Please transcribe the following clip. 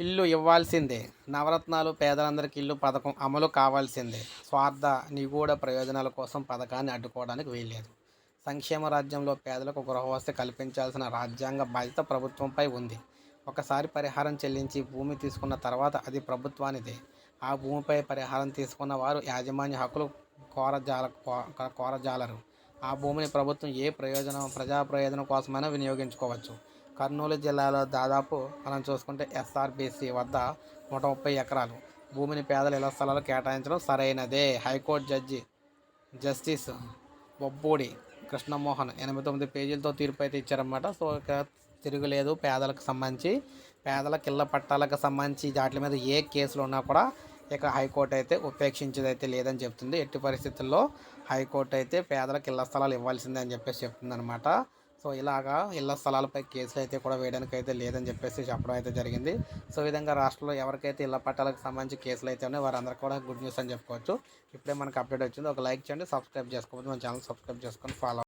ఇల్లు ఇవ్వాల్సిందే. నవరత్నాలు పేదలందరికీ ఇల్లు పథకం అమలు కావాల్సిందే. స్వార్థ నిగూఢ ప్రయోజనాల కోసం పథకాన్ని అడ్డుకోవడానికి వీల్లేదు. సంక్షేమ రాజ్యంలో పేదలకు గృహవసతి కల్పించాల్సిన రాజ్యాంగ బాధ్యత ప్రభుత్వంపై ఉంది. ఒకసారి పరిహారం చెల్లించి భూమి తీసుకున్న తర్వాత అది ప్రభుత్వానిదే. ఆ భూమిపై పరిహారం తీసుకున్న వారు యాజమాన్య హక్కులు కోరజాల కో- కోరజాలరు. ఆ భూమిని ప్రభుత్వం ఏ ప్రయోజనం ప్రజా ప్రయోజనం కోసమైనా వినియోగించుకోవచ్చు. కర్నూలు జిల్లాలో దాదాపు మనం చూసుకుంటే ఎస్ఆర్బీసీ వద్ద నూట ముప్పై ఎకరాలు. భూమిని పేదల ఇళ్ళ స్థలాలు కేటాయించడం సరైనదే. High court judge justice Bobbudi Krishnamohan ఎనభై తొమ్మిది పేజీలతో తీర్పు అయితే ఇచ్చారన్నమాట. సో ఇక తిరుగులేదు పేదలకు సంబంధించి. పేదలకు ఇళ్ళ పట్టాలకు సంబంధించి వాటి మీద ఏ కేసులు ఉన్నా కూడా ఇక హైకోర్టు అయితే ఉపేక్షించేది అయితే లేదని చెప్తుంది. ఎట్టి పరిస్థితుల్లో హైకోర్టు అయితే పేదలకు ఇళ్ళ స్థలాలు ఇవ్వాల్సిందే అని చెప్పేసి చెప్తుంది అనమాట సో ఇలాగా ఇళ్ళ స్థలాలపై కేసులు అయితే కూడా వేయడానికి అయితే లేదని చెప్పేసి చెప్పడం అయితే జరిగింది. సో విధంగా రాష్ట్రంలో ఎవరికైతే ఇళ్ళ పట్టాలకు సంబంధించి కేసులు అయితే ఉన్నాయో వారందరికీ కూడా గుడ్ న్యూస్ అని చెప్పుకోవచ్చు. ఇప్పుడే మనకు అప్డేట్ వచ్చింది. ఒక లైక్ చేయండి సబ్స్క్రైబ్ చేసుకోవచ్చు మన ఛానల్ సబ్స్క్రైబ్ చేసుకొని ఫాలో